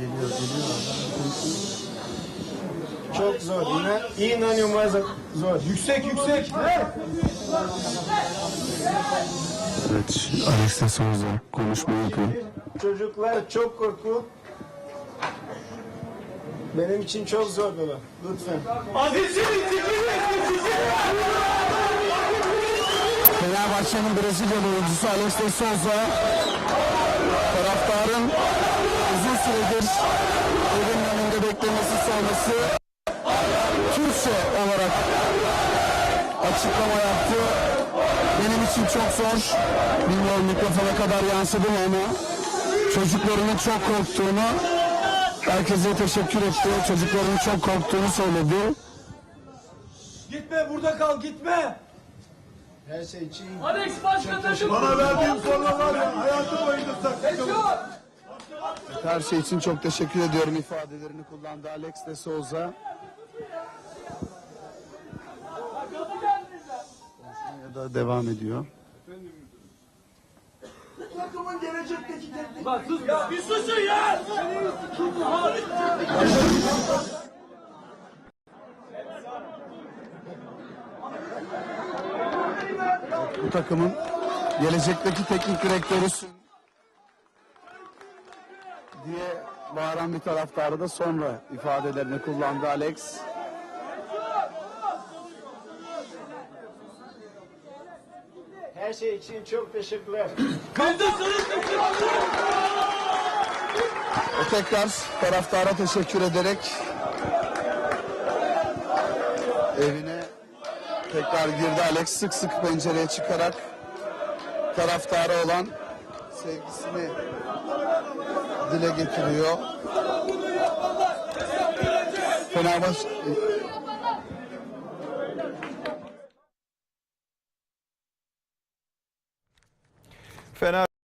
Geliyor geliyor. Çok zor. İnan, inanılmaz zor. Yüksek yüksek. Evet. Evet Alex de Souza konuşma yapıyor. Çocuklar çok korku. Benim için çok zor baba. Lütfen. Fenerbahçe'nin Brezilyalı oyuncusu Alex de Souza taraftarın sonrası Türkçe olarak açıklama yaptı. Benim için çok zor. Bilmiyorum mikrofona kadar yansıdı mı ama çocuklarının çok korktuğunu herkese teşekkür etti. Çocuklarının çok korktuğunu söyledi. Gitme burada kal gitme. Her şey için. Alex başka takım. Bana verdiğin forma var ya hayatım boyunca saklayacağım. Her şey için çok teşekkür ediyorum ifadelerini kullandı Alex de Souza. Konuşmaya da devam ediyor. Takımın gelecekteki teknik Bak sus ya. Bir susun ya. Bu takımın gelecekteki teknik direktörüsün diye bağıran bir taraftarı da sonra ifadelerini kullandı Alex. Her şey için çok teşekkürler. O tekrar taraftara teşekkür ederek evine tekrar girdi Alex sık sık pencereye çıkarak taraftara olan sevgisini dile getiriyor. Fenerbahçe Fener